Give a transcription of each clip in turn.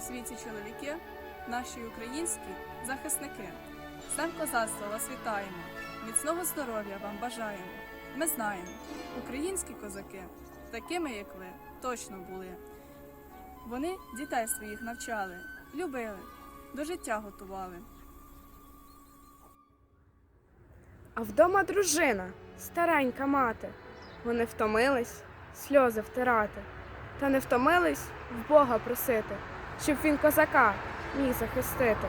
світі чоловіки, наші українські захисники. Днем козацтва вас вітаємо, міцного здоров'я вам бажаємо. Ми знаємо, українські козаки, такими як ви, точно були. Вони дітей своїх навчали, любили, до життя готували. А вдома дружина, старенька мати. Вони втомились сльози втирати, та не втомились в Бога просити, щоб він козака міг захистити.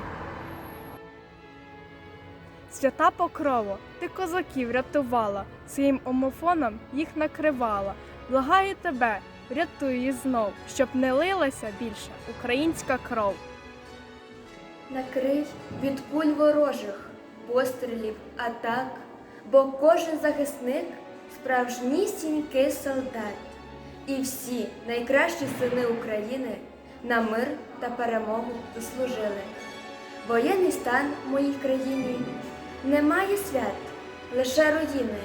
Свята покрово, ти козаків рятувала, своїм омофоном їх накривала. Благаю тебе, рятуй її знов, щоб не лилася більше українська кров. Накрий від куль ворожих, пострілів, атак, бо кожен захисник справжнісінький солдат. І всі найкращі сини України на мир та перемогу заслужили. Воєнний стан в моїй країні немає свят, лише руїни,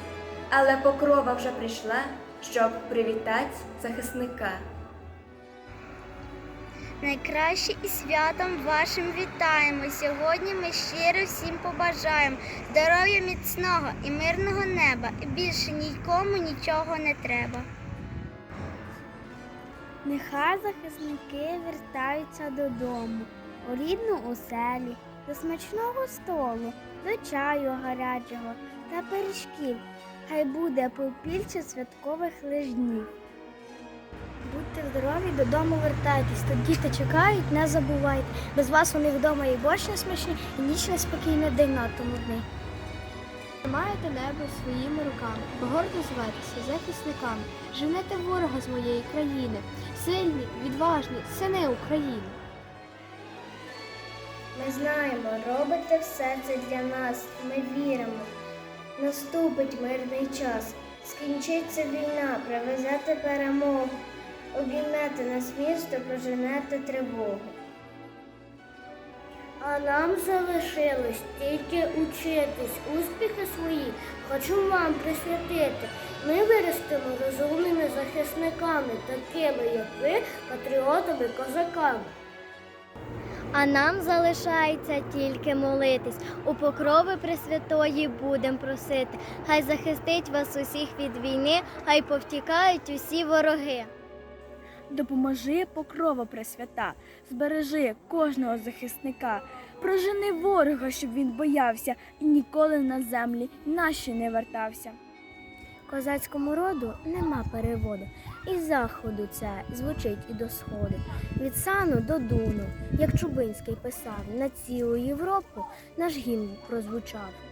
але покрова вже прийшла, щоб привітати захисника. Найкраще і святом вашим вітаємо. Сьогодні ми щиро всім побажаємо здоров'я міцного і мирного неба. І більше нікому нічого не треба. Нехай захисники вертаються додому, у рідну оселі, до смачного столу, до чаю гарячого та пиріжків. Хай буде побільше святкових лижнів. Будьте здорові, додому вертайтесь. Тут діти чекають, не забувайте. Без вас у них вдома і борщ не смачні, і ніч неспокійний день надто нудний. Маєте небо своїми руками, гордо зветеся захисниками, женете ворога з моєї країни, сильні, відважні, сини України. Ми знаємо, робите все це для нас, ми віримо. Наступить мирний час, скінчиться війна, привезете перемогу, обіймете нас місто, проженете тривогу. А нам залишилось тільки учитись, успіхи свої хочу вам присвятити. Ми виростемо розумними захисниками, такими, як ви, патріотами, козаками. А нам залишається тільки молитись. У покрови Пресвятої будем просити. Хай захистить вас усіх від війни, хай повтікають усі вороги. Допоможи покрова Пресвята, збережи кожного захисника, прожени ворога, щоб він боявся і ніколи на землі наші не вертався. Козацькому роду нема переводу. І заходу це звучить і до сходу. Від сану до дуну, як Чубинський писав, на цілу Європу наш гімн прозвучав.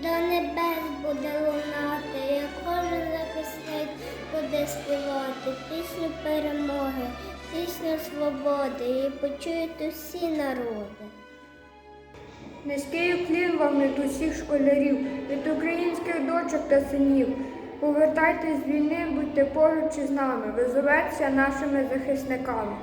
До небес буде лунати, як кожен захисник буде співати пісню перемоги, пісню свободи, і почують усі народи. Низький уклін вам від усіх школярів, від українських дочок та синів. Повертайтесь з війни, будьте поруч із нами, ви зоветеся нашими захисниками.